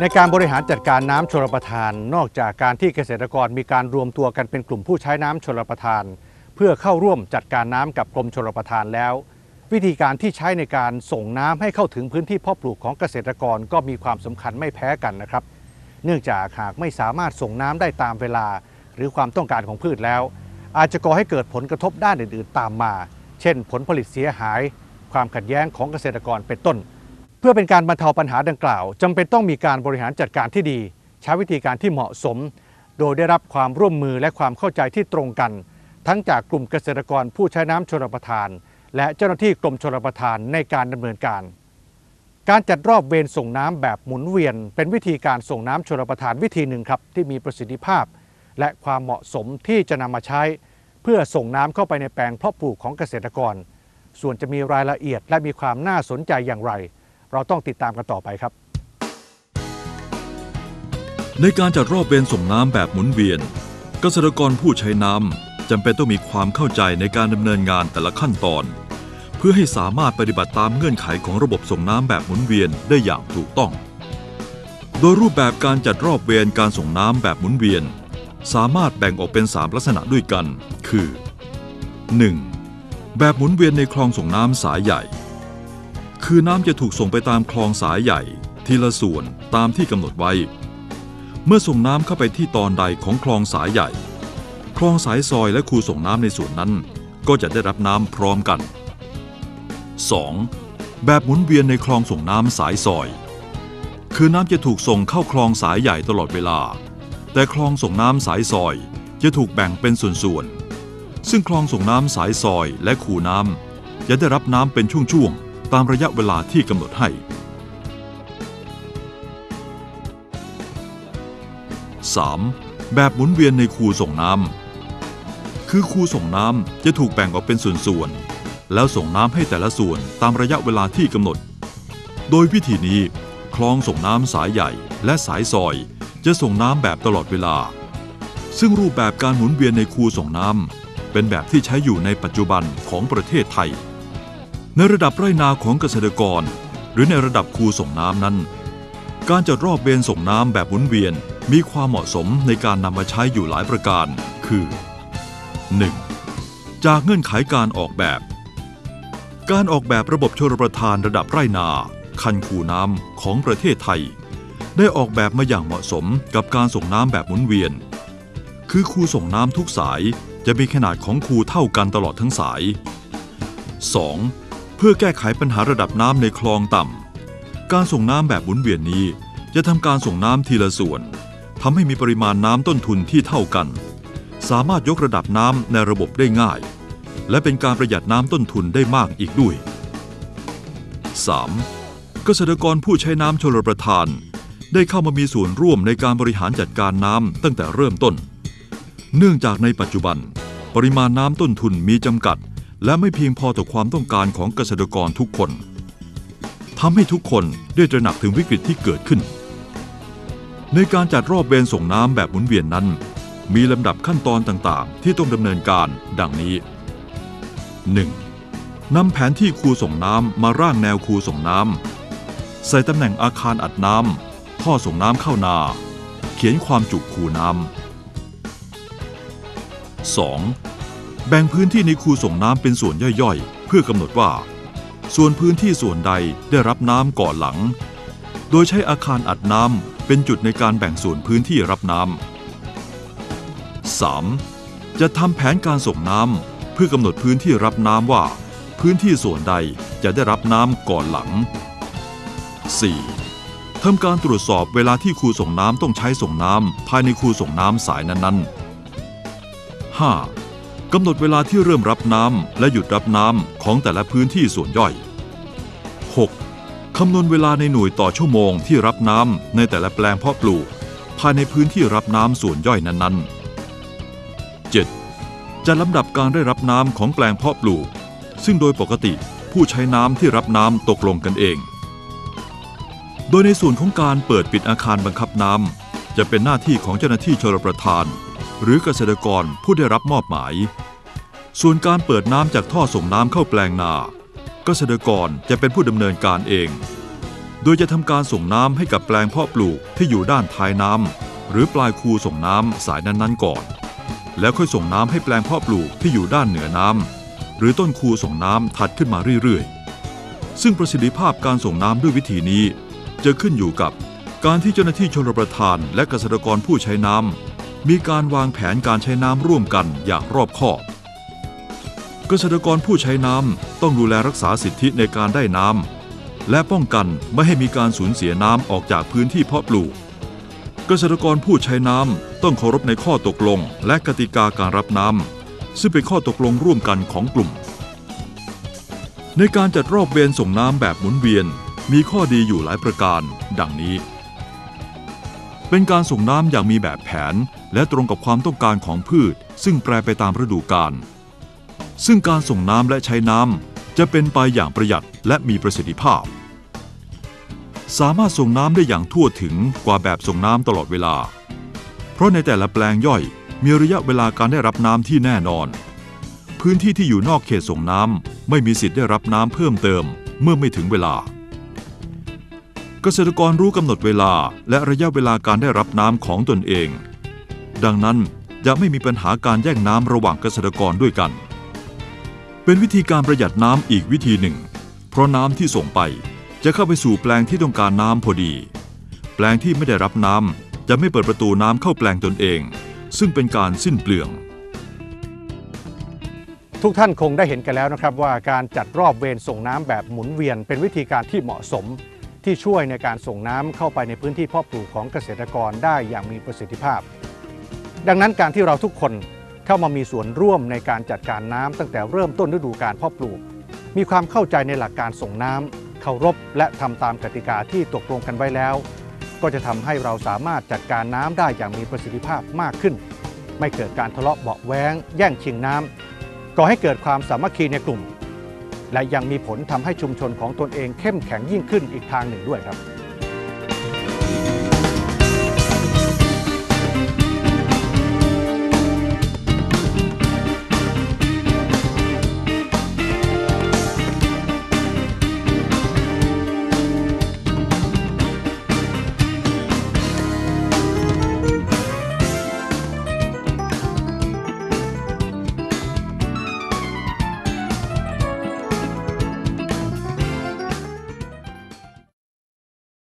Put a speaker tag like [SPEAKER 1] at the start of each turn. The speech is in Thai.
[SPEAKER 1] ในการบริหารจัดการน้ำชลประทาน นอกจากการที่เกษตรกรมีการรวมตัวกันเป็นกลุ่มผู้ใช้น้ำชลประทาน เพื่อเข้าร่วมจัดการน้ำกับกรมชลประทานแล้ว วิธีการที่ใช้ในการส่งน้ำให้เข้าถึงพื้นที่เพาะปลูกของเกษตรกรก็มีความสำคัญไม่แพ้กันนะครับ เนื่องจากหากไม่สามารถส่งน้ำได้ตามเวลา หรือความต้องการของพืชแล้ว อาจจะก่อให้เกิดผลกระทบด้านอื่น ๆ ตามมา เช่น ผลผลิตเสียหาย ความขัดแย้งของเกษตรกรเป็นต้น พื่อเป็นการบรรเทาปัญหาดังกล่าวจำเป็นต้องมีการบริหารจัดการที่ดี ใช้วิธีการที่เหมาะสม โดยได้รับความร่วมมือและความเข้าใจที่ตรงกัน ทั้งจากกลุ่มเกษตรกรผู้ใช้น้ำชลประทาน และเจ้าหน้าที่กรมชลประทานในการดำเนินการ การจัดรอบเวรส่งน้ำแบบหมุนเวียน เป็นวิธีการส่งน้ำชลประทานวิธีหนึ่งครับที่มีประสิทธิภาพ และความเหมาะสมที่จะนำมาใช้ เพื่อส่งน้ำเข้าไปในแปลงเพาะปลูกของเกษตรกร ส่วนจะมีรายละเอียดและมีความน่าสนใจอย่างไร เราต้องติดตามกันต่อไปครับ
[SPEAKER 2] ในการจัดรอบเวรส่งน้ำแบบหมุนเวียน เกษตรกรผู้ใช้น้ำจำเป็นต้องมีความเข้าใจในการดำเนินงานแต่ละขั้นตอน เพื่อให้สามารถปฏิบัติตามเงื่อนไขของระบบส่งน้ำแบบหมุนเวียนได้อย่างถูกต้อง โดยรูปแบบการจัดรอบเวรการส่งน้ำแบบหมุนเวียน สามารถแบ่งออกเป็น 3 ลักษณะด้วยกัน คือ 1. แบบหมุนเวียนในคลองส่งน้ำสายใหญ่ คือน้ำจะถูกส่งไปตามคลองสายใหญ่ ทีละส่วนตามที่กำหนดไว้ เมื่อส่งน้ำเข้าไปที่ตอนใดของคลองสายใหญ่ คลองสายซอยและคูส่งน้ำในส่วนนั้น ก็จะได้รับน้ำพร้อมกัน 2. แบบหมุนเวียนในคลองส่งน้ำสายซอย คือน้ำจะถูกส่งเข้าคลองสายใหญ่ตลอดเวลา แต่คลองส่งน้ำสายซอยจะถูกแบ่งเป็นส่วนๆซึ่งคลองส่งน้ำสายซอยและคูน้ำจะได้รับน้ำเป็นช่วงๆ ตามระยะเวลาที่กำหนดให้ 3. แบบหมุนเวียนในคูส่งน้ำ คือคูส่งน้ำจะถูกแบ่งออกเป็นส่วนๆ แล้วส่งน้ำให้แต่ละส่วนตามระยะเวลาที่กำหนด โดยวิธีนี้ คลองส่งน้ำสายใหญ่และสายซอย จะส่งน้ำแบบตลอดเวลา ซึ่งรูปแบบการหมุนเวียนในคูส่งน้ำเป็นแบบที่ใช้อยู่ในปัจจุบันของประเทศไทย ในระดับไร่นาของเกษตรกร หรือในระดับคูส่งน้ำนั้น การจัดรอบเบนส่งน้ำแบบหมุนเวียนมีความเหมาะสมในการนำมาใช้อยู่หลายประการ คือ 1. จากเงื่อนไขการออกแบบ การออกแบบระบบชลประทานระดับไร่นา คันคูน้ำของประเทศไทย ได้ออกแบบมาอย่างเหมาะสมกับการส่งน้ำแบบหมุนเวียน คือคูส่งน้ำทุกสายจะมีขนาดของคูเท่ากันตลอดทั้งสาย 2. เพื่อแก้ไขปัญหาระดับน้ำในคลองต่ำ การส่งน้ำแบบหมุนเวียนนี้ จะทำการส่งน้ำทีละส่วนทำให้มีปริมาณน้ำต้นทุนที่เท่ากัน สามารถยกระดับน้ำในระบบได้ง่าย และเป็นการประหยัดน้ำต้นทุนได้มากอีกด้วย 3. เกษตรกรผู้ใช้น้ำชลประทาน ได้เข้ามามีส่วนร่วมในการบริหารจัดการน้ำตั้งแต่เริ่มต้น เนื่องจากในปัจจุบัน ปริมาณน้ำต้นทุนมีจำกัด และไม่เพียงพอต่อความต้องการของเกษตรกรทุกคนทำให้ทุกคนได้ตระหนักถึงวิกฤตที่เกิดขึ้น ในการจัดรอบเวรส่งน้ำแบบหมุนเวียนนั้น มีลำดับขั้นตอนต่างๆ ที่ต้องดำเนินการดังนี้ 1. นำแผนที่คูส่งน้ำมาร่างแนวคูส่งน้ำใส่ตำแหน่งอาคารอัดน้ำท่อส่งน้ำเข้านา เขียนความจุคูน้ำ 2. แบ่งพื้นที่ในคูส่งน้ำเป็นส่วนย่อยๆ เพื่อกำหนดว่า ส่วนพื้นที่ส่วนใดได้รับน้ำก่อนหลัง โดยใช้อาคารอัดน้ำเป็นจุดในการแบ่งส่วนพื้นที่รับน้ำ 3. จะทำแผนการส่งน้ำเพื่อกำหนดพื้นที่รับน้ำว่า พื้นที่ส่วนใดจะได้รับน้ำก่อนหลัง 4. ทำการตรวจสอบเวลาที่คูส่งน้ำต้องใช้ส่งน้ำภายในคูส่งน้ำสายนั้นๆ 5. กำหนดเวลาที่เริ่มรับน้ำและหยุดรับน้ำของแต่ละพื้นที่ส่วนย่อย 6. คำนวณเวลาในหน่วยต่อชั่วโมงที่รับน้ำในแต่ละแปลงเพาะปลูก ภายในพื้นที่รับน้ำส่วนย่อยนั้น ๆ 7. จะลำดับการได้รับน้ำของแปลงเพาะปลูก ซึ่งโดยปกติผู้ใช้น้ำที่รับน้ำตกลงกันเอง โดยในส่วนของการเปิดปิดอาคารบังคับน้ำจะเป็นหน้าที่ของเจ้าหน้าที่ชลประทาน หรือเกษตรกรผู้ได้รับมอบหมาย ส่วนการเปิดน้ำจากท่อส่งน้ำเข้าแปลงนา เกษตรกรจะเป็นผู้ดำเนินการเอง โดยจะทำการส่งน้ำให้กับแปลงเพาะปลูกที่อยู่ด้านท้ายน้ำหรือปลายคูส่งน้ำสายนั้นๆก่อน แล้วค่อยส่งน้ำให้แปลงเพาะปลูกที่อยู่ด้านเหนือน้ำหรือต้นคูส่งน้ำถัดขึ้นมาเรื่อยๆ ซึ่งประสิทธิภาพการส่งน้ำด้วยวิธีนี้ จะขึ้นอยู่กับการที่เจ้าหน้าที่ชลประทานและเกษตรกรผู้ใช้น้ำ มีการวางแผนการใช้น้ำร่วมกันอย่างรอบคอบ เกษตรกรผู้ใช้น้ำต้องดูแลรักษาสิทธิในการได้น้ำและป้องกันไม่ให้มีการสูญเสียน้ำออกจากพื้นที่เพาะปลูก เกษตรกรผู้ใช้น้ำต้องเคารพในข้อตกลงและกติกาการรับน้ำซึ่งเป็นข้อตกลงร่วมกันของกลุ่ม ในการจัดรอบเวรส่งน้ำแบบหมุนเวียนมีข้อดีอยู่หลายประการ ดังนี้ เป็นการส่งน้ำอย่างมีแบบแผน และตรงกับความต้องการของพืช ซึ่งแปรไปตามฤดูกาล ซึ่งการส่งน้ำและใช้น้ำจะเป็นไปอย่างประหยัดและมีประสิทธิภาพ สามารถส่งน้ำได้อย่างทั่วถึงกว่าแบบส่งน้ำตลอดเวลา เพราะในแต่ละแปลงย่อยมีระยะเวลาการได้รับน้ำที่แน่นอน พื้นที่ที่อยู่นอกเขตส่งน้ำไม่มีสิทธิ์ได้รับน้ำเพิ่มเติมเมื่อไม่ถึงเวลา เกษตรกรรู้กำหนดเวลา และระยะเวลาการได้รับน้ำของตนเอง ดังนั้นจะไม่มีปัญหาการแย่งน้ำระหว่างเกษตรกรด้วยกัน เป็นวิธีการประหยัดน้ำอีกวิธีหนึ่ง เพราะน้ำที่ส่งไปจะเข้าไปสู่แปลงที่ต้องการน้ำพอดี แปลงที่ไม่ได้รับน้ำจะไม่เปิดประตูน้ำเข้าแปลงตนเอง ซึ่งเป็นการสิ้นเปลือง
[SPEAKER 1] ทุกท่านคงได้เห็นกันแล้วนะครับว่าการจัดรอบเวรส่งน้ำแบบหมุนเวียนเป็นวิธีการที่เหมาะสม ที่ช่วยในการส่งน้ำเข้าไปในพื้นที่เพาะปลูกของเกษตรกรได้อย่างมีประสิทธิภาพ ดังนั้นการที่เราทุกคนเข้ามามีส่วนร่วมในการจัดการน้ำตั้งแต่เริ่มต้นฤดูการเพาะปลูก มีความเข้าใจในหลักการส่งน้ำเคารพ และทำตามกติกาที่ตกลงกันไว้แล้ว ก็จะทำให้เราสามารถจัดการน้ำได้อย่างมีประสิทธิภาพมากขึ้น ไม่เกิดการทะเลาะเบาะแว้ง แย่งชิงน้ำก่อให้เกิดความสามัคคีในกลุ่ม และยังมีผลทำให้ชุมชนของตนเองเข้มแข็งยิ่งขึ้นอีกทางหนึ่งด้วยครับ